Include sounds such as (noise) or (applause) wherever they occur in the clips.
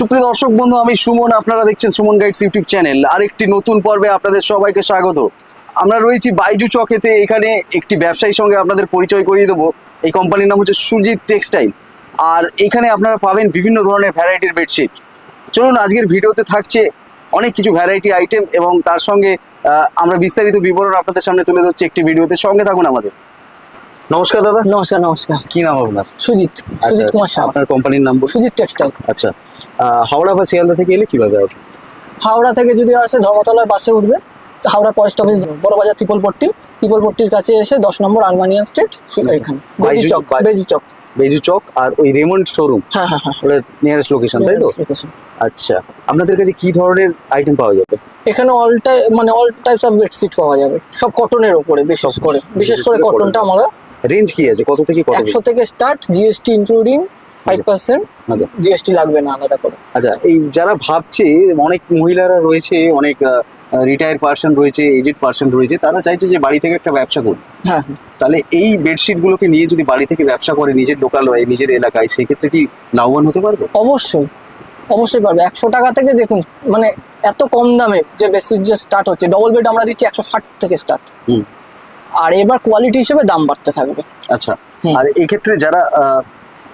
সুপ্রিয় দর্শক বন্ধু, আমি সুমন, আপনারা দেখছেন সুমন গাইডস ইউটিউব চ্যানেল। আরেকটি নতুন পর্বে আপনাদের সবাইকে স্বাগত। আমরা রয়েছি বাইজু চকেতে, এখানে একটি ব্যবসায়ীর সঙ্গে আপনাদের পরিচয় করিয়ে দেবো। এই কোম্পানির নাম হচ্ছে সুজিত টেক্সটাইল। আর এখানে আপনারা পাবেন বিভিন্ন ধরনের ভ্যারাইটির বেডশিট চলুন, আজকের ভিডিওতে থাকছে অনেক কিছু ভ্যারাইটি আইটেম এবং তার সঙ্গে আমরা বিস্তারিত বিবরণ আপনাদের সামনে তুলে ধরছি একটি ভিডিওতে। সঙ্গে থাকুন আমাদের। নমস্কার দাদা। নমস্কার নমস্কার। কি নাম আপনার? সুজিত সুজিত আচ্ছা, কুমার সাহা। আপনার কোম্পানির নাম সুজিত টেক্সটাইল। আচ্ছা হাওড়া বা শিয়ালদা থেকে এলে কীভাবে আসে? হাওড়া থেকে যদি আসে ধর্মতলার বাসে উঠবে। Howrah post office Barabazar Tripolpatti. ত্রিপলপট্টির কাছে এসে দশ নম্বর আলমানিয়ান স্ট্রিট এখানে। বেজি চক বেজি চক। বেজু চক আর ওই রেমন্ড শোরুম হ্যাঁ হ্যাঁ হ্যাঁ। নিয়ারেস্ট লোকেশন তাই তো? আচ্ছা আপনাদের কাছে কি ধরনের আইটেম পাওয়া যাবে? এখানে অল টাইপ মানে অল টাইপস অফ বেডশিট পাওয়া যাবে। সব কটনের ওপরে বিশেষ করে। বিশেষ করে কটনটা আমরা রেঞ্জ কি আছে? কত থেকে কত একশো থেকে start GST including five percent আচ্ছা। জিএসটি লাগবে না আলাদা করে। আচ্ছা এই যারা ভাবছে অনেক মহিলারা রয়েছে অনেক রিটায়ার পার্সন রয়েছে এজেড পার্সন রয়েছে তারা চাইছে যে বাড়ি থেকে একটা ব্যবসা করবে হ্যাঁ হ্যাঁ। তাহলে এই বেডশিট গুলোকে নিয়ে যদি বাড়ি থেকে ব্যবসা করে নিজের লোকাল হয় নিজের এলাকায় সেক্ষেত্রে কি লাভবান হতে পারবে? অবশ্যই। অবশ্যই পারবে। একশো টাকা থেকে দেখুন মানে এত কম দামে যে বেসিক যে স্টার্ট হচ্ছে ডবল বেড আমরা দিচ্ছি একশো ষাট থেকে স্টার্ট হুম। আর এবার কোয়ালিটি হিসেবে দাম বাড়তে থাকবে। আচ্ছা আর এই ক্ষেত্রে যারা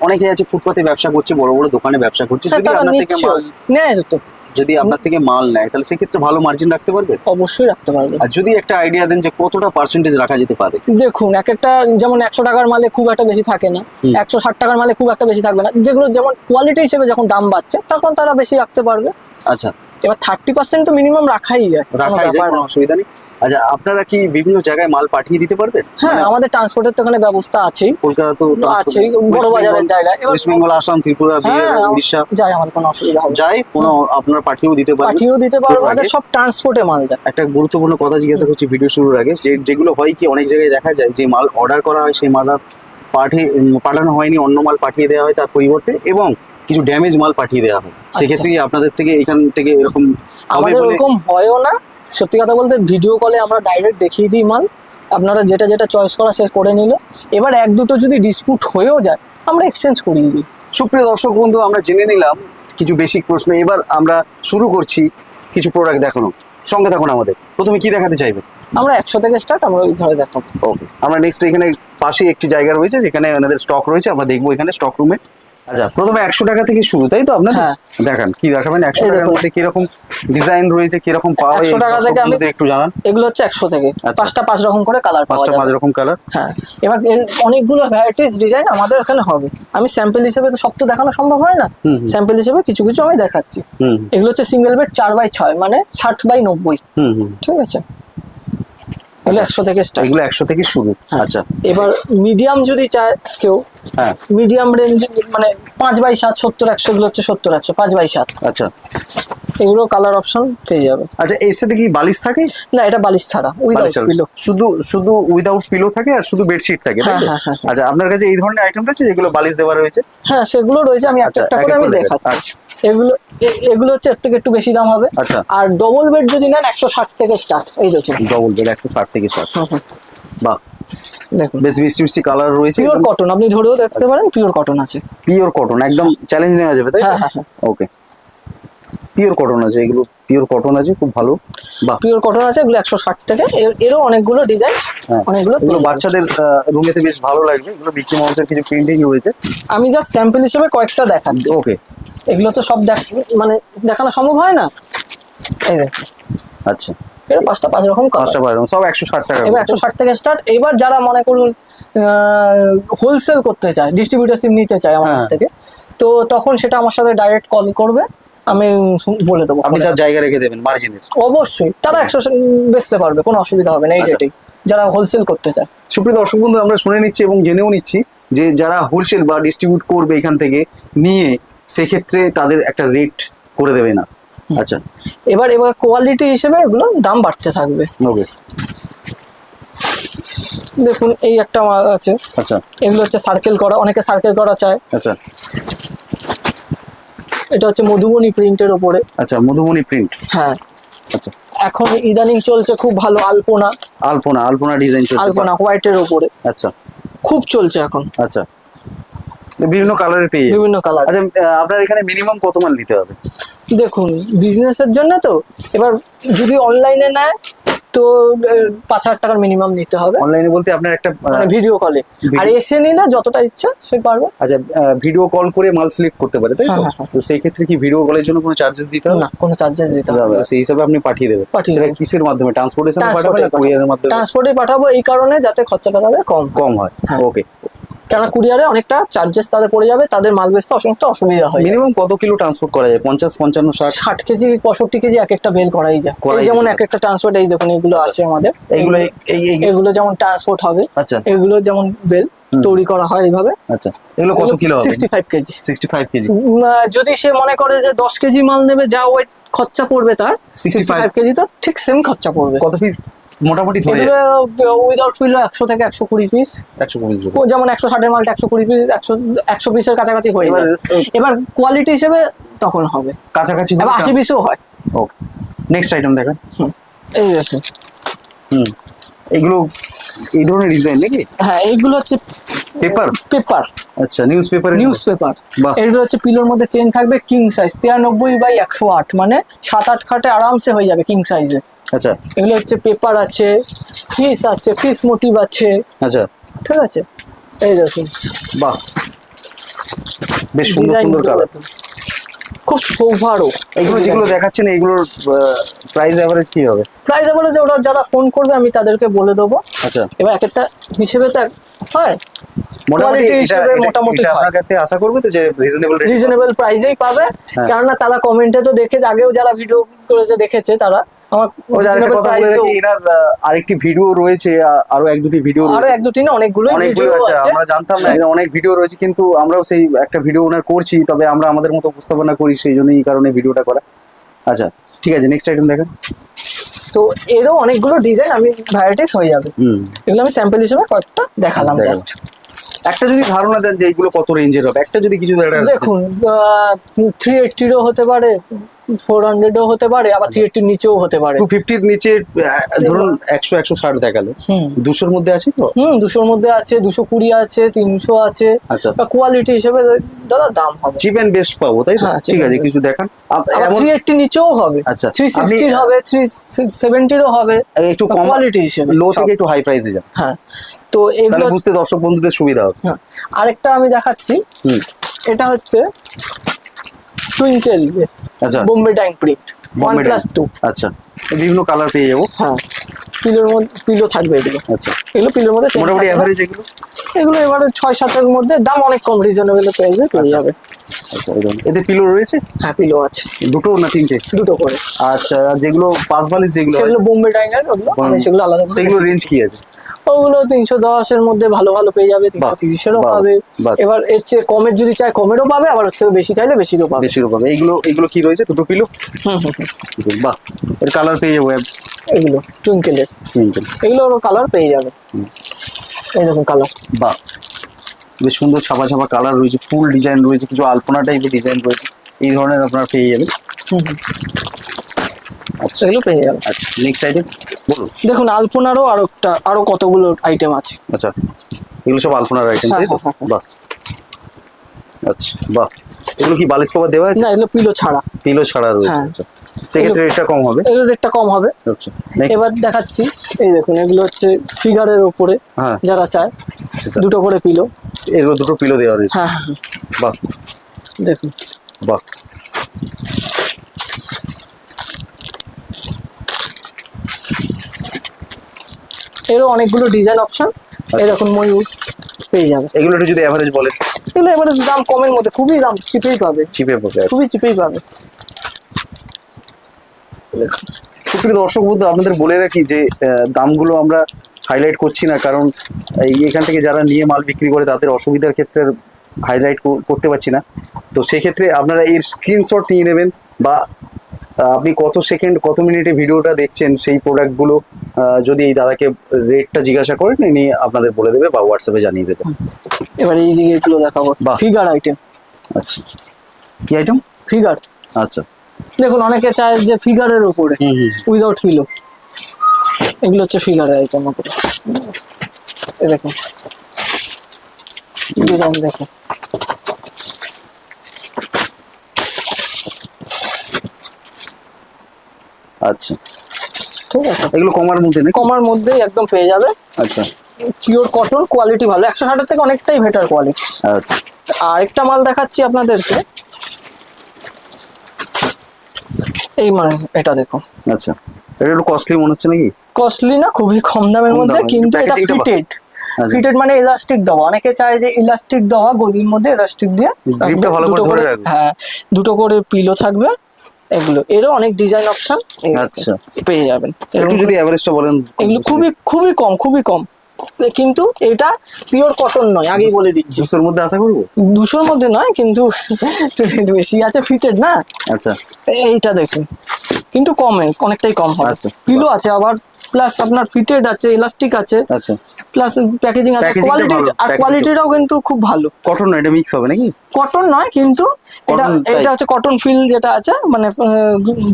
অনেকে আছে ফুটপাতে ব্যবসা করছে বড় বড় দোকানে ব্যবসা করছে হ্যাঁ, যদি আপনার থেকে মাল নেয় তো। যদি আপনার থেকে মাল নেয় তাহলে সেক্ষেত্রে ভালো মার্জিন রাখতে পারবে? অবশ্যই রাখতে পারবে। আর যদি একটা আইডিয়া দেন যে কতটা পার্সেন্টেজ রাখা যেতে পারে? দেখুন এক একটা যেমন একশো টাকার মালে খুব একটা বেশি থাকে না। একশো ষাট টাকার মালে খুব একটা বেশি থাকবে না। যেগুলো যেমন কোয়ালিটি হিসেবে যখন দাম বাড়ছে তখন তারা বেশি রাখতে পারবে। আচ্ছা। এবার থার্টি পার্সেন্ট তো মিনিমাম রাখাই যায় কোনো রাখা যায় কোনো অসুবিধা নেই। আচ্ছা আপনারা কি বিভিন্ন জায়গায় মাল পাঠিয়ে দিতে পারবেন? হ্যাঁ আমাদের ট্রান্সপোর্টের তো এখানে ব্যবস্থা আছেই। কলকাতা তো আছেই, বড় বাজারের জায়গায়। এবার- ওয়েস্ট বেঙ্গল আসাম ত্রিপুরা বিহার হ্যাঁ উড়িষ্যা। যায় আমাদের কোনো অসুবিধা হবে যায় কোনো আপনারা পাঠিয়েও দিতে পারবেন। পাঠিয়েও দিতে পারব আগে- আমাদের সব ট্রান্সপোর্টে মাল যায়। একটা গুরুত্বপূর্ণ কথা জিজ্ঞাসা করছি ভিডিও শুরুর আগে যে যেগুলো হয় কি অনেক জায়গায় দেখা যায় যে মাল অর্ডার করা হয় সেই মাল আর পাঠিয়ে পাঠানো হয়নি অন্য মাল পাঠিয়ে দেওয়া হয় তার পরিবর্তে। এবং কিছু ড্যামেজ মাল পাঠিয়ে দেওয়া হয় সেক্ষেত্রে কি আপনাদের থেকে এখান থেকে এরকম আচ্ছা। আমাদের বলে ওরকম হয়ও না। সত্যি কথা বলতে ভিডিও কলে আমরা ডাইরেক্ট দেখিয়ে দিই মাল। আপনারা যেটা যেটা চয়েস করা সে করে নিল। এবার এক দুটো যদি ডিসপুট হয়েও যায় আমরা এক্সচেঞ্জ করিয়ে দিই। সুপ্রিয় দর্শক বন্ধু আমরা জেনে নিলাম কিছু বেসিক প্রশ্ন। এবার আমরা শুরু করছি কিছু প্রোডাক্ট দেখানো সঙ্গে থাকুন আমাদের। প্রথমে কি দেখাতে চাইবে? আমরা একশো থেকে স্টার্ট আমরা ওই ঘরে দেখাবো। ওকে আমরা নেক্সট এখানে পাশে একটি জায়গা রয়েছে যেখানে ওনাদের স্টক রয়েছে। আমরা দেখব এখানে স্টক রুমে আচ্ছা প্রথমে একশো টাকা থেকে শুরু তাই তো আপনার হ্যাঁ। দেখান কি দেখাবেন? একশো টাকার মধ্যে কীরকম ডিজাইন রয়েছে কীরকম পাওয়া 100 টাকা থেকে আমি- একটু জানান। এগুলো হচ্ছে একশো থেকে। আচ্ছা। পাঁচটা পাঁচ রকম করে কালার পাওয়া পাঁচটা পাঁচ রকম কালার হ্যাঁ। এবার এর অনেকগুলো ভ্যারাইটিস ডিজাইন আমাদের এখানে হবে। আমি স্যাম্পল হিসেবে তো সব তো দেখানো সম্ভব হয় না। স্যাম্পল হিসেবে কিছু কিছু আমি দেখাচ্ছি। এগুলো হচ্ছে সিঙ্গেল বেড চার বাই ছয় মানে ষাট বাই নব্বই। ঠিক আছে? এগুলো একশো থেকে স্টার্ট এগুলো একশো থেকে শুরু। হ্যাঁ। আচ্ছা। এবার মিডিয়াম যদি চায় কেউ হ্যাঁ। মিডিয়াম রেঞ্জ মানে পাঁচ বাই সাত সত্তর একশো গুলো হচ্ছে সত্তর একশো পাঁচ বাই সাত। আচ্ছা। এগুলো কালার অপশন পেয়ে যাবে। আচ্ছা এর সাথে কি বালিশ থাকে? না এটা বালিশ ছাড়া উইদাউট পিলো শুধু শুধু উইদাউট পিলো থাকে আর শুধু বেডশিট থাকে হ্যাঁ? হ্যাঁ, হ্যাঁ। আচ্ছা আপনার কাছে এই ধরনের আইটেম আছে যেগুলো বালিশ দেওয়া রয়েছে? হ্যাঁ সেগুলো রয়েছে আমি একটা আচ্ছা, একটা করে আমি দেখাচ্ছি। এগুলো এ- এগুলো হচ্ছে এর থেকে একটু বেশি দাম হবে। আচ্ছা। আর ডবল বেড যদি নেন একশো ষাট থেকে স্টার্ট এই দেখুন। ডবল বেড একশো ষাট থেকে হুম, বাহ। দেখুন। বেশ মিষ্টি মিষ্টি কালার রয়েছে। পিওর কটন আপনি ধরেও দেখতে পারেন পিওর কটন আছে। পিওর কটন একদম চ্যালেঞ্জ নেওয়া যাবে তাই হ্যাঁ, হ্যাঁ। ওকে পিওর কটন আছে এগুলো পিওর কটন আছে খুব ভালো। বা পিওর কটন আছে এগুলো একশো ষাট থেকে। এর- এরও অনেকগুলো ডিজাইন হ্যাঁ। অনেকগুলো এগুলো বাচ্চাদের রুমেতে বেশ ভালো লাগবে। এগুলো বিক্রি মাউসের কিছু প্রিন্টিং রয়েছে। আমি জাস্ট স্যাম্পল হিসেবে কয়েকটা দেখাচ্ছি। ওকে এগুলো তো সব দেখ মানে দেখানো সম্ভব হয় না? এই দেখুন আচ্ছা। এর পাঁচটা পাঁচ রকম সব একশো ষাট টাকা এবার একশো ষাট থেকে স্টার্ট এবার যারা মনে করুন হোলসেল করতে চায় ডিস্ট্রিবিউটারশিপ নিতে চায় আমার হ্যাঁ। থেকে তো তখন সেটা আমার সাথে ডাইরেক্ট কল করবে। আমি বলে দেবো। আপনি তার জায়গা রেখে দেবেন মার্জিনের অবশ্যই তারা একশো বেচতে পারবে কোনো অসুবিধা হবে না এই আচ্ছা। রেটেই যারা হোলসেল করতে চায়। সুপ্রিয় দর্শক বন্ধু আমরা শুনে নিচ্ছি এবং জেনেও নিচ্ছি যে যারা হোলসেল বা ডিস্ট্রিবিউট করবে এখান থেকে নিয়ে সেক্ষেত্রে তাদের একটা রেট করে দেবে না। আচ্ছা। এবার এবার কোয়ালিটি হিসেবে এগুলো দাম বাড়তে থাকবে। ওকে। দেখুন এই একটা মাল আছে। আচ্ছা। এগুলো হচ্ছে সার্কেল করা অনেকে সার্কেল করা চায়। আচ্ছা। এটা হচ্ছে মধুবনী প্রিন্টের ওপরে। আচ্ছা মধুবনী প্রিন্ট হ্যাঁ। আচ্ছা। এখন ইদানিং চলছে খুব ভালো আলপনা। আলপনা আলপনা ডিজাইন চলছে। আলপনা হোয়াইটের ওপরে। আচ্ছা। খুব চলছে এখন। আচ্ছা। বিভিন্ন কালারের পেয়ে বিভিন্ন কালার আচ্ছা আপনার এখানে মিনিমাম কত মাল নিতে হবে? দেখুন বিজনেসের জন্য তো এবার যদি অনলাইনে নেয় তো পাঁচ হাজার টাকার মিনিমাম নিতে হবে। অনলাইনে বলতে আপনার একটা মানে ভিডিও কলে আর এসে নিলে যতটা ইচ্ছা সে পারবে। আচ্ছা ভিডিও কল করে মাল সিলেক্ট করতে পারে তাই তো? হ্যাঁ, হ্যাঁ, হ্যাঁ। সেই ক্ষেত্রে কি ভিডিও কলের জন্য কোনো চার্জেস দিতে হবে? না কোনো চার্জেস দিতে হবে সেই হিসাবে আপনি পাঠিয়ে দেবেন। পাঠিয়ে দেবেন। দেবো। কিসের মাধ্যমে? ট্রান্সপোর্টেশন পাঠাবেন না কুরিয়ারের মাধ্যমে? ট্রান্সপোর্টে পাঠাবো এই কারণে যাতে খরচাটা তাদের কম কম হয়। হ্যাঁ। ওকে কেন কুরিয়ারে অনেকটা চার্জেস তাদের পড়ে যাবে তাদের মাল বেচতে অনেকটা অসুবিধা হয় মিনিমাম কত কিলো ট্রান্সপোর্ট করা যায়? পঞ্চাশ পঞ্চান্ন ষাট? ষাট কেজি পঁয়ষট্টি কেজি এক একটা বেল করাই যায়। যেমন এক একটা ট্রান্সপোর্ট এই দেখুন এগুলো আছে আমাদের। এই এগুলো যেমন ট্রান্সপোর্ট হবে আচ্ছা। এগুলো যেমন বেল তৈরি করা হয় এইভাবে। আচ্ছা। এগুলো কত কিলো হবে? Sixty five KG. Sixty five KG যদি সে মনে করে যে দশ কেজি মাল নেবে যা ওয়েট খরচা পড়বে তার 65 সিক্সটি ফাইভ কেজি তো ঠিক সেম খরচা পড়বে। কত পিস মোটামুটি ধরে উইদাউট পিলো একশো থেকে একশো কুড়ি পিস একশো ও যেমন একশো ষাটের মালটা একশো কুড়ি পিস একশো একশো পিসের কাছাকাছি হয়ে যাবে এবার কোয়ালিটি হিসেবে তখন হবে। কাছাকাছি এবার আশি পিসও হয়। ওকে নেক্সট আইটেম দেখেন। এই দেখুন। হুম। এগুলো এই ধরনের ডিজাইন নাকি? হ্যাঁ এইগুলো হচ্ছে পেপার পেপার আচ্ছা নিউজ পেপার নিউজ পেপার। এগুলো হচ্ছে পিলোর মধ্যে চেন থাকবে কিং সাইজ তিরানব্বই বাই একশো আট মানে সাত আট খাটে আরামসে হয়ে যাবে কিং সাইজে আচ্ছা। এগুলো হচ্ছে পেপার আছে ফিস আছে ফিস মোটিভ আছে। আচ্ছা। ঠিক আছে? এই দেখুন। বাহ। বেশ সুন্দর সুন্দর কালার খুব সোভারও এগুলো যেগুলো দেখাচ্ছেন এগুলোর প্রাইস এভারেজ কি হবে? প্রাইস বলেছে ওরা যারা ফোন করবে আমি তাদেরকে বলে দেবো। আচ্ছা। এবার এক একটা হিসেবে তো হয়। মোটামুটি হিসেবে মোটামুটি আপনার কাছ আশা করবে তো যে রিজনেবল রিজনেবল প্রাইসেই পাবে। কেননা তারা কমেন্টে তো দেখে আগেও যারা ভিডিও করেছে দেখেছে তারা। আমার আরেকটি ভিডিও রয়েছে আরও এক দুটি ভিডিও আরও এক দুটি না অনেকগুলো আছে আমরা জানতাম না অনেক ভিডিও রয়েছে কিন্তু আমরাও সেই একটা ভিডিও ওনার করছি তবে আমরা আমাদের মতো উপস্থাপনা করি সেই জন্য এই কারণে ভিডিওটা করা। আচ্ছা ঠিক আছে নেক্সট আইটেম দেখেন। তো এরও অনেকগুলো ডিজাইন আমি ভ্যারাইটিস হয়ে যাবে। এগুলো আমি স্যাম্পল হিসেবে কয়েকটা দেখালাম। জাস্ট একটা যদি ধারণা দেন যে এইগুলো কত রেঞ্জের হবে একটা যদি কিছু দেখুন থ্রি এইটটিরও হতে পারে ফোর হান্ড্রেডও হতে পারে আবার থ্রি এইটটির নিচেও হতে পারে। 250 র নিচে ধরুন একশো একশো ষাট দেখাল দুশোর মধ্যে আছে তো? হুম দুশোর মধ্যে আছে দুশো কুড়ি আছে তিনশো আছে। আচ্ছা। কোয়ালিটি হিসেবে দাদা দাম হবে। চিপ অ্যান্ড বেস্ট পাবো তাই তো? হ্যাঁ, ঠিক আছে কিছু দেখান। থ্রি এইটটি নিচেও হবে। আচ্ছা, থ্রি সিক্সটির হবে থ্রি সেভেন্টিরও হবে। একটু কোয়ালিটি হিসেবে। লো। থেকে একটু হাই প্রাইসে যান। হ্যাঁ। তো এগুলো বুঝতে দর্শক বন্ধুদের সুবিধা হবে। হ্যাঁ। আরেকটা আমি দেখাচ্ছি। এটা হচ্ছে টুইঙ্কেল আচ্ছা। Bombay dyeing print one plus two আচ্ছা। বিভিন্ন কালার পেয়ে যাব। হ্যাঁ। পিলোর মধ্যে পিলো থাকবে এগুলো। আচ্ছা। এগুলো পিলোর মধ্যে মোটামুটি। অ্যাভারেজ এগুলো? এগুলো এবারে ছয় সাতের মধ্যে। দাম অনেক কম রিজনেবল প্রাইসে পেয়ে যাবে। আচ্ছা। এতে পিলো রয়েছে? হ্যাঁ পিলো আছে। দুটো না তিনটে? দুটো করে। আচ্ছা যেগুলো পাঁচ বালিশ যেগুলো সেগুলো বোম্বে ডাইঙ্গার ওগুলো। সেগুলো আলাদা সেগুলো রেঞ্জ কি আছে? ওগুলো তিনশো দশের মধ্যে ভালো ভালো পেয়ে যাবে তিনশো তিরিশেরও পাবে। এবার এর চেয়ে কমের যদি চায় কমেরও পাবে আবার ওর বেশি চাইলে বেশিরও পাবে। বেশি রকম এইগুলো এইগুলো কি রয়েছে? দুটো কিলো। বাহ এর কালার পেয়ে যাব এগুলো টুইঙ্কেলের এগুলো এগুলোরও কালার পেয়ে যাবে। এই দেখুন কালার বাহ বেশ সুন্দর ছাপা ছাপা কালার রয়েছে। ফুল ডিজাইন রয়েছে। কিছু আলপনা টাইপের ডিজাইন রয়েছে। এই ধরনের আপনার পেয়ে যাবেন। আচ্ছা এগুলো পেয়ে যাবে আচ্ছা নেক্সট আইটেম বলুন। দেখুন আলপনারও আরও একটা আরও কতগুলো আইটেম আছে। আচ্ছা এগুলো সব আলপনার আইটেম তাই তো? হ্যাঁ, হ্যাঁ, বাহ। আচ্ছা বাহ। এগুলো কি বালিশ কভার দেওয়া আছে? না এগুলো পিলো ছাড়া। পিলো ছাড়া রয়েছে হ্যাঁ। আচ্ছা। সেক্ষেত্রে রেটটা কম হবে? এগুলো রেটটা কম হবে। আচ্ছা এবার দেখাচ্ছি এই দেখুন এগুলো হচ্ছে ফিগারের ওপরে হ্যাঁ। যারা চায় আচ্ছা। দুটো করে পিলো এগুলো দুটো পিলো দেওয়া রয়েছে। হ্যাঁ হ্যাঁ হ্যাঁ, বাহ। দেখুন। বাহ। এরও অনেকগুলো ডিজাইন অপশন এরকম ময়ূর পেয়ে যাবে। এগুলো যদি অ্যাভারেজ বলেন। এগুলো এবারে দাম কমের মধ্যে খুবই দাম চিপেই পাবে। চিপে পড়বে খুবই চিপেই পাবে। দর্শক বন্ধু আপনাদের বলে রাখি যে দামগুলো আমরা হাইলাইট করছি না কারণ এখান থেকে যারা নিয়ে মাল বিক্রি করে তাদের অসুবিধার ক্ষেত্রে হাইলাইট করতে পারছি না। তো সেক্ষেত্রে আপনারা এর স্ক্রিনশট নিয়ে নেবেন বা আপনি কত সেকেন্ড কত মিনিটে ভিডিওটা দেখছেন সেই প্রোডাক্টগুলো যদি এই দাদাকে রেটটা জিজ্ঞাসা করেন ইনি আপনাদের বলে দেবে বা হোয়াটসঅ্যাপে জানিয়ে দেবে। এবার এই দিকে এগুলো দেখাবো। ফিগার আইটেম আচ্ছা। কি আইটেম ফিগার আচ্ছা। দেখুন অনেকে চায় যে ফিগারের উপরে উইদাউট পিলো এগুলো হচ্ছে ফিগারের আইটেম উপরে। দেখুন। ডিজাইন দেখুন। আচ্ছা। ঠিক আছে। এগুলো কমার মধ্যে নাকি? কমার মধ্যেই একদম পেয়ে যাবে। আচ্ছা। পিওর কটন কোয়ালিটি ভালো। একশো ষাটের থেকে অনেকটাই বেটার কোয়ালিটি আচ্ছা। আরেকটা মাল দেখাচ্ছি আপনাদেরকে। এই মানে এটা দেখুন। আচ্ছা। এটা একটু কস্টলি মনে হচ্ছে নাকি? কস্টলি না খুবই কম দামের মধ্যে কিন্তু এটা ভালো। ফিটেড আচ্ছা। ফিটেড মানে ইলাস্টিক দেওয়া। অনেকে চায় যে ইলাস্টিক দেওয়া গদির মধ্যে ইলাস্টিক দিয়ে দুটো করে হ্যাঁ দুটো করে পিলো থাকবে। এগুলো। এরও অনেক ডিজাইন অপশন আচ্ছা। পেয়ে যাবেন। একটু যদি বলেন এগুলো খুবই খুবই কম খুবই কম। কিন্তু এটা পিওর কটন নয় আগেই বলে দিচ্ছি। দুশোর মধ্যে আশা করব? দুশোর মধ্যে নয় কিন্তু বেশি আছে ফিটেড না? আচ্ছা। এইটা দেখুন। কিন্তু কমে অনেকটাই কম হয় আচ্ছা। পিলো আছে আবার প্লাস আপনার ফিটেড আছে ইলাস্টিক আছে আচ্ছা। প্লাস প্যাকেজিং আছে কোয়ালিটি আর কোয়ালিটিটাও কিন্তু খুব ভালো। কটন এটা মিক্স হবে নাকি? কটন নয় কিন্তু এটা এটা হচ্ছে কটন ফিল যেটা আছে মানে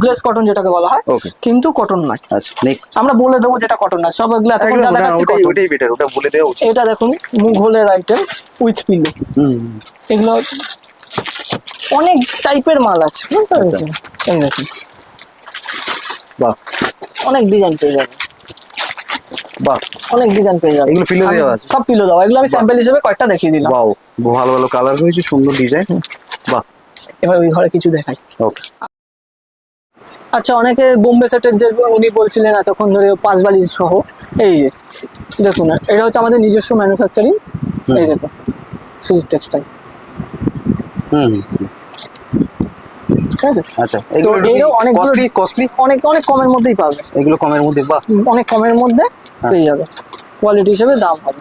গ্লেস কটন যেটাকে বলা হয় কিন্তু কটন নয়। আচ্ছা নেক্সট আমরা বলে দেবো যেটা কটন না সব এগুলো এতক্ষণ যা দেখাচ্ছি ওটাই ওটাই বেটার ওটা বলে দেওয়া উচিত। এটা দেখুন মুঘলের আইটেম উইথ পিলো হুম। এগুলো অনেক টাইপের মাল আছে বুঝতে পেরেছেন? আচ্ছা। এই দেখুন। বাহ। অনেক ডিজাইন পেয়ে যাবে বাহ। অনেক ডিজাইন পেয়ে যাবে। এগুলো আমি- দেওয়া আছে? সব পিলো দেওয়া এগুলো আমি স্যাম্পল হিসেবে কয়েকটা দেখিয়ে দিলাম। বাও ভালো ভালো কালার হয়েছে সুন্দর ডিজাইন বাহ। এবার ওই ঘরে কিছু দেখাই। ওকে আচ্ছা অনেকে বোম্বে সেটের যে উনি বলছিলেন এতক্ষণ ধরে পাঁচ বালিশ সহ এই যে দেখুন এটা হচ্ছে আমাদের নিজস্ব ম্যানুফ্যাকচারিং এই দেখুন সুজিত টেক্সটাইল হুম। ঠিক আছে? আচ্ছা এগুলো অনেকগুলো কস্টলি অনেক অনেক কমের মধ্যেই পাবে। এগুলো কমের মধ্যে বাহ। অনেক কমের মধ্যে। পেয়ে যাবে। কোয়ালিটি হিসেবে দাম হবে।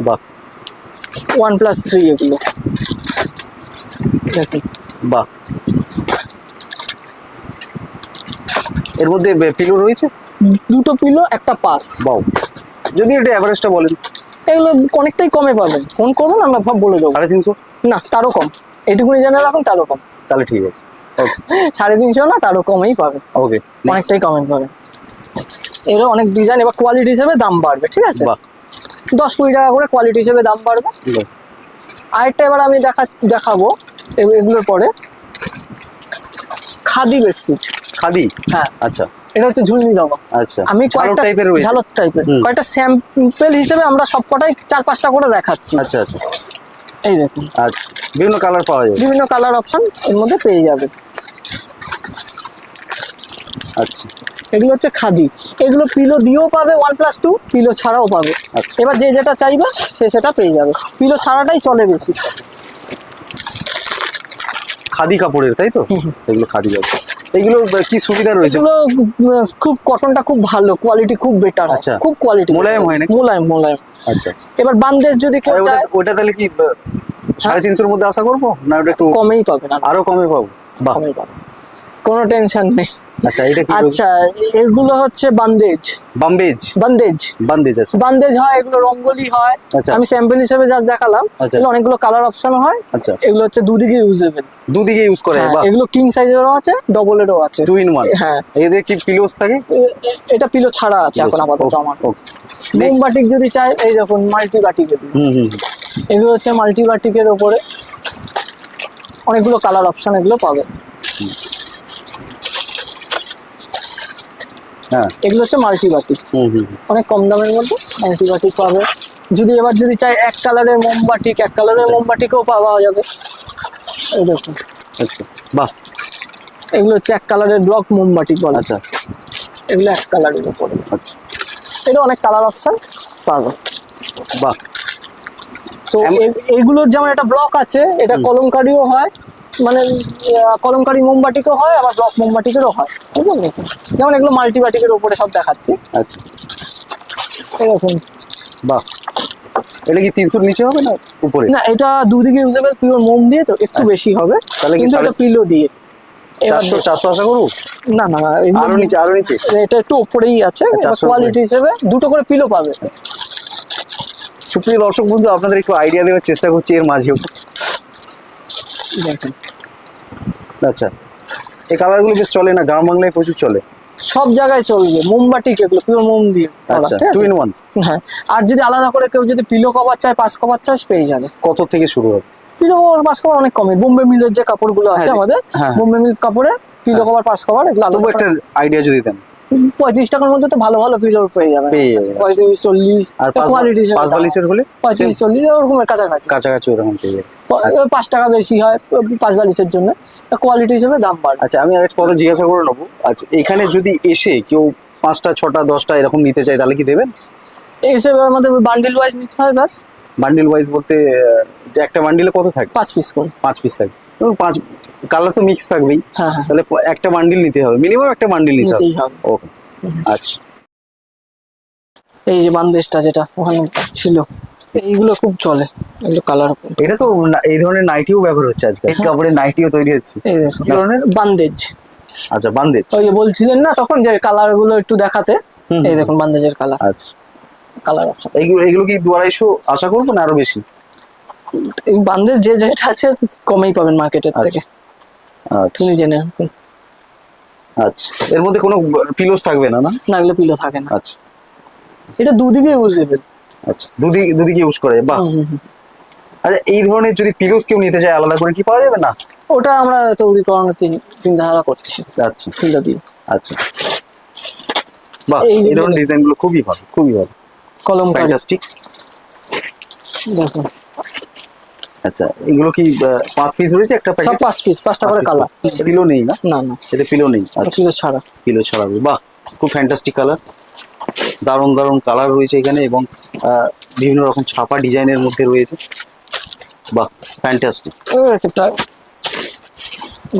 বাহ। ওয়ান প্লাস থ্রি এগুলো। দেখুন। বাহ। এর মধ্যে পিলো রয়েছে? দুটো পিলো একটা পাস বাও যদি এটা অ্যাভারেজটা বলেন। এগুলো অনেকটাই কমে পাবেন। ফোন করুন আমরা সব বলে দেবো। সাড়ে তিনশো? না তারও কম। এইটুকুনি জেনে রাখুন তারও কম। তাহলে ঠিক আছে। (laughs) সাড়ে তিনশো না তারও কমেই পাবে ওকে অনেকটাই কমেন্ট পাবে এরও অনেক ডিজাইন এবার কোয়ালিটি হিসেবে দাম বাড়বে ঠিক আছে? দশ কুড়ি টাকা করে কোয়ালিটি হিসেবে দাম বাড়বে। আরেকটা এবার আমি দেখা দেখাবো এগুলোর পরে। খাদি বেডশিট। খাদি? হ্যাঁ। আচ্ছা। এটা হচ্ছে ঝুলনি দেওয়া আচ্ছা। আমি কয়েকটা টাইপের ঝালর টাইপের কয়েকটা স্যাম্পল হিসেবে আমরা সবকটাই চার পাঁচটা করে দেখাচ্ছি। আচ্ছা আচ্ছা। এই দেখুন। আচ্ছা। বিভিন্ন কালার পাওয়া যাবে। বিভিন্ন কালার অপশন এর মধ্যে পেয়ে যাবে। আচ্ছা। এগুলো হচ্ছে খাদি। এগুলো পিলো দিয়েও পাবে ওয়ান প্লাস টু পিলো ছাড়াও পাবে। আচ্ছা। এবার যে যেটা চাইবে সে সেটা পেয়ে যাবে। পিলো ছাড়াটাই চলে বেশি। খাদি কাপড়ের তাই তো? এগুলো খাদি কাপড়। এগুলো কি সুবিধা রয়েছে? এগুলো খুব কটনটা খুব ভালো কোয়ালিটি খুব বেটার আচ্ছা। খুব কোয়ালিটি মোলায়েম হয় নাকি? মোলায়েম মোলায়েম। আচ্ছা। এবার বান্দেজ যদি কেউ চায় ওটা তাহলে কি সাড়ে তিনশোর মধ্যে আশা করব? না ওটা একটু কমেই পাবে না। আরও কমে পাবো? কমেই পাবে। কোনো টেনশন নেই। আচ্ছা এটা কি আচ্ছা এগুলো হচ্ছে বান্দেজ বাম্বেজ বান্দেজ বান্দেজ আছে। বান্দেজ হয় এগুলো রঙ্গলি হয়। আচ্ছা। আমি স্যাম্পল হিসেবে জাস্ট দেখালাম। আচ্ছা। এগুলো অনেগুলো কালার অপশন হয়। আচ্ছা। এগুলো হচ্ছে দুদিকে ইউজেবল দুদিকে ইউজ করে বাহ। এগুলো কিং সাইজেরও আছে ডবলেরও আছে। টু ইন ওয়ান হ্যাঁ। এদের কি পিলোস থাকে? এটা পিলো ছাড়া আছে এখন আপাতত আমার। মোম বাটিক যদি চাই এই দেখুন মাল্টি বাটিক হুম হুম এগুলো হচ্ছে মাল্টি বাটিকের ওপরে। অনেকগুলো কালার অপশন এগুলো পাবে এগুলো হচ্ছে মাল্টি বাটিক হুম হুম হুম। অনেক কম দামের মধ্যে মাল্টি বাটিক পাবে। যদি এবার যদি চাই এক কালারের মোমবাটিক এক কালারের মোমবাটিকও পাওয়া যাবে। এই দেখুন। আচ্ছা বাহ। এগুলো হচ্ছে এক কালারের ব্লক মোমবাটিক বলা। আচ্ছা। এগুলো এক কালারের উপরে। আচ্ছা। এটা অনেক কালার অপশন পাবে। বাহ। তো এম- এ- যেমন একটা ব্লক আছে এটা কলমকারিও হয় মানে কলমকারি মোমবাটিকও হয় আবার ব্লক মোমবাটিকেরও হয়। বুঝলেন? দেখুন যেমন এগুলো মাল্টিবাটিকের উপরে সব দেখাচ্ছি। আচ্ছা। এরকম বাহ। এটা কি তিনশোর নিচে হবে না উপরে? না এটা দুদিকে ইউজেবল পিওর মোম দিয়ে তো একটু বেশি হবে আচ্ছা। তাহলে কিন্তু এটা পিলো দিয়ে। চারশো চারশো আশা করব? না না আরও নিচে আরও নিচে? এটা একটু উপরেই আছে চারশোর কোয়ালিটি হিসেবে দুটো করে পিলো পাবে। সুপ্রিয় দর্শক বন্ধু আপনাদের একটু আইডিয়া দেওয়ার চেষ্টা করছি এর মাঝেও। দেখুন। আচ্ছা। এই কালারগুলো বেশ চলে না গ্রাম বাংলায় প্রচুর চলে। সব জায়গায় চলবে মোমবাটিক এগুলো পিওর মোম দিয়ে আচ্ছা হ্যাঁ। আর যদি আলাদা করে কেউ যদি পিলো কভার চায় পাঁচ কভার চায় পেয়ে যাবে। কত থেকে শুরু হবে? পিলো কভার পাঁচ কভার অনেক কমে বোম্বে মিলের যে কাপড়গুলো আছে হ্যাঁ, আমাদের হ্যাঁ। বোম্বে মিল কাপড়ে পিলো কভার পাঁচ কভার এগুলো একটা আইডিয়া যদি দেন। পঁয়ত্রিশ টাকার মধ্যে তো ভালো ভালো পিলো পেয়ে যাবেন। পঁয়ত্রিশ চল্লিশ আর কোয়ালিটি পাঁচ বালিশের হলে পঁয়ত্রিশ চল্লিশ ওরকমের কাছাকাছি। কাছাকাছি ওরকম পেয়ে যাবে পাঁচ টাকা বেশি হয় পাঁচ বালিশের জন্য। কোয়ালিটি হিসেবে দাম বাড়ে আচ্ছা আমি আরেকটা কথা জিজ্ঞাসা করে নেব। আচ্ছা এখানে যদি এসে কেউ পাঁচটা ছটা দশটা এরকম নিতে চায় তাহলে কি দেবেন? এই হিসেবে আমাদের বান্ডিল ওয়াইজ নিতে হয় ব্যাস। বান্ডিল ওয়াইজ বলতে যে একটা বান্ডিলে কত থাকে? পাঁচ পিস করে। পাঁচ পিস থাকে। পাঁচ কালার তো মিক্স থাকবেই। হ্যাঁ হ্যাঁ। তাহলে একটা বান্ডিল নিতে হবে। মিনিমাম একটা বান্ডিল নিতে হবে। ওকে আচ্ছা। এই যে বান্দেশটা যেটা ওখানে ছিল এইগুলো খুব চলে। এগুলো কালার এটা তো এই ধরনের নাইটিও ব্যবহার হচ্ছে আজকাল। এই কাপড়ের নাইটিও তৈরি হচ্ছে। এই ধরনের? বান্দেজ আচ্ছা বান্দেজ ওই বলছিলেন না তখন যে কালারগুলো একটু দেখাতে? এই দেখুন বান্দেজের কালার আচ্ছা। কালার অপশন এইগুলো এগুলো কি দু আড়াইশো আশা করব না আরও বেশি? এই বান্দেজ যে রেট আছে কমেই পাবেন মার্কেটের আচ্ছা। থেকে। আচ্ছা। তুমি জেনে রাখুন আচ্ছা। এর মধ্যে কোনো পিলোস থাকবে না না? না এগুলো পিলো থাকে না। আচ্ছা। এটা দুদিকে ইউজেবল আচ্ছা। দুদিকে দুদিকে ইউজ করে বাহ। আচ্ছা এই ধরনের যদি পিলোস কেউ নিতে চায় আলাদা করে কি পাওয়া যাবে? না? ওটা আমরা তৈরি করানোর চিন- চিন্তাধারা করছি। আচ্ছা। পিলো দিয়ে। আচ্ছা। বাহ এই ধরনের ডিজাইনগুলো খুবই ভালো খুবই ভালো। কলম ফ্যান্টাস্টিক দেখুন আচ্ছা এগুলো কি পাঁচ পিস রয়েছে একটা সব পাঁচ পিস পাঁচটা করে কালার পিলো নেই না? না না। এতে পিলো নেই? আচ্ছা। পিলো ছাড়া। পিলো ছড়াবে বাহ খুব ফ্যান্টাস্টিক কালার দারুণ দারুণ কালার রয়েছে এখানে এবং বিভিন্ন রকম ছাপা ডিজাইনের মধ্যে রয়েছে। বাহ ফ্যান্টাস্টিক একটা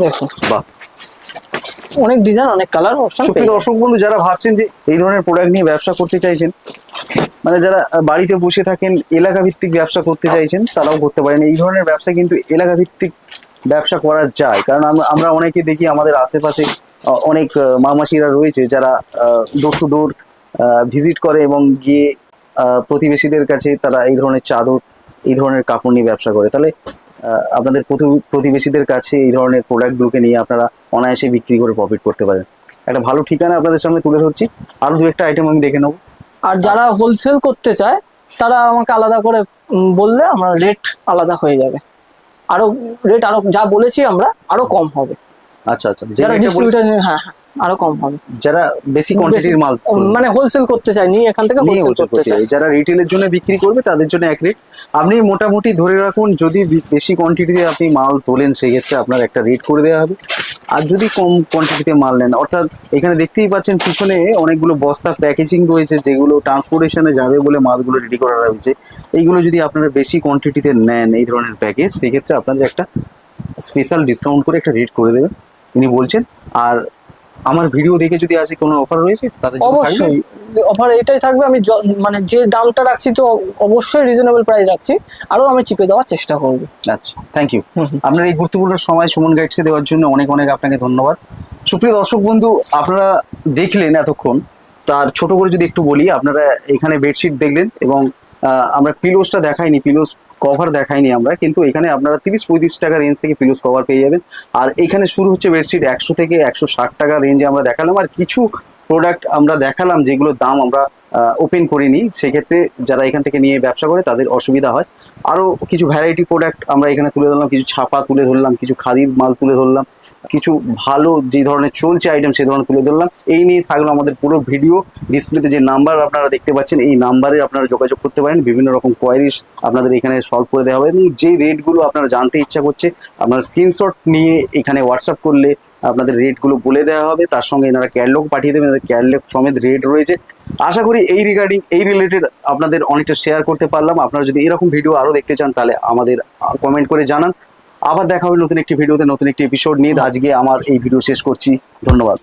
দেখুন বাহ। অনেক ডিজাইন অনেক কালার অপশন দর্শক বন্ধু যারা ভাবছেন যে এই ধরনের প্রোডাক্ট নিয়ে ব্যবসা করতে চাইছেন মানে যারা বাড়িতে বসে থাকেন এলাকা ভিত্তিক ব্যবসা করতে চাইছেন, তারাও করতে পারেন। এই ধরনের ব্যবসা কিন্তু এলাকা ভিত্তিক ব্যবসা করা যায়। কারণ আমরা- অনেকে দেখি আমাদের আশেপাশে অনেক মামাসিরা রয়েছে যারা ডোর টু ডোর ভিজিট করে এবং গিয়ে প্রতিবেশীদের কাছে তারা এই ধরনের চাদর, এই ধরনের কাপড় নিয়ে ব্যবসা করে। তাহলে আপনাদের প্রতি- প্রতিবেশীদের কাছে এই ধরনের প্রোডাক্টগুলোকে নিয়ে আপনারা অনায়াসে বিক্রি করে প্রফিট করতে পারেন। একটা ভালো ঠিকানা আপনাদের সামনে তুলে ধরছি। আরও দু একটা আইটেম আমি দেখে নেব। আর যারা হোলসেল করতে চায় তারা আমাকে আলাদা করে বললে আমার রেট আলাদা হয়ে যাবে। আরও রেট আরও যা বলেছি আমরা আরও কম হবে। আচ্ছা আচ্ছা। হ্যাঁ হ্যাঁ। আরও কম হবে। যারা বেশি কোয়ান্টিটির মাল মানে হোলসেল করতে চায় নিয়ে এখান থেকে হোলসেল করতে চায়। চাই। যারা রিটেলের জন্য বিক্রি করবে তাদের জন্য এক রেট আপনি মোটামুটি ধরে রাখুন যদি বেশি কোয়ান্টিটিতে আপনি মাল তোলেন সেই ক্ষেত্রে আপনার একটা রেট করে দেওয়া হবে। আর যদি কম কোয়ান্টিটিতে মাল নেন অর্থাৎ এখানে দেখতেই পাচ্ছেন পিছনে অনেকগুলো বস্তা প্যাকেজিং রয়েছে যেগুলো ট্রান্সপোর্টেশনে যাবে বলে মালগুলো রেডি করা রয়েছে এইগুলো যদি আপনারা বেশি কোয়ান্টিটিতে নেন এই ধরনের প্যাকেজ সেক্ষেত্রে আপনাদের একটা স্পেশাল ডিসকাউন্ট করে একটা রেট করে দেবেন। তিনি বলছেন আর আমার ভিডিও দেখে যদি আসে কোনো অফার রয়েছে অবশ্যই। অফার এটাই থাকবে আমি মানে যে দামটা রাখছি তো অবশ্যই রিজনেবল প্রাইস রাখছি আরও আমি চিপে দেওয়ার চেষ্টা করব। আচ্ছা থ্যাংক ইউ। আপনার এই গুরুত্বপূর্ণ সময় সুমন গাইডসকে দেওয়ার জন্য অনেক অনেক আপনাকে ধন্যবাদ। সুপ্রিয় দর্শক বন্ধু আপনারা দেখলেন এতক্ষণ তার ছোট করে যদি একটু বলি আপনারা এখানে বেডশিট দেখলেন এবং আমরা পিলোসটা দেখাইনি পিলোস কভার দেখাইনি আমরা, কিন্তু এখানে আপনারা তিরিশ পঁয়ত্রিশ টাকা রেঞ্জ থেকে পিলোস কভার পেয়ে যাবেন। আর এখানে শুরু হচ্ছে বেডশিট একশো থেকে একশো ষাট টাকা রেঞ্জে আমরা দেখালাম, আর কিছু প্রোডাক্ট আমরা দেখালাম যেগুলোর দাম আমরা ওপেন করে নিই। সেক্ষেত্রে যারা এখান থেকে নিয়ে ব্যবসা করে, তাদের অসুবিধা হয়। আরও কিছু ভ্যারাইটি প্রোডাক্ট আমরা এখানে তুলে ধরলাম, কিছু ছাপা তুলে ধরলাম, কিছু খাদির মাল তুলে ধরলাম, কিছু ভালো যে ধরনের চলছে আইটেম সেই ধরনের তুলে ধরলাম। এই নিয়ে থাকল আমাদের পুরো ভিডিও ডিসপ্লেতে যে নাম্বার আপনারা দেখতে পাচ্ছেন, এই নাম্বারে আপনারা যোগাযোগ করতে পারেন। বিভিন্ন রকম কোয়ারিজ আপনাদের এখানে সলভ করে দেওয়া হবে। এবং যে রেটগুলো আপনারা জানতে ইচ্ছা করছে, আপনারা স্ক্রিনশট নিয়ে এখানে হোয়াটসঅ্যাপ করলে আপনাদের রেটগুলো বলে দেওয়া হবে। তার সঙ্গে এনারা ক্যাটলগ পাঠিয়ে দেবেন। ক্যাটলগ সমেত রেট রয়েছে। আশা করি এই রিগার্ডিং এই রিলেটেড আপনাদের অনেকটা শেয়ার করতে পারলাম। আপনারা যদি এরকম ভিডিও আরও দেখতে চান, তাহলে আমাদের কমেন্ট করে জানান। আবার দেখা হবে নতুন একটি ভিডিওতে নতুন একটি এপিসোড নিয়ে। আজকে আমার এই ভিডিও শেষ করছি। ধন্যবাদ।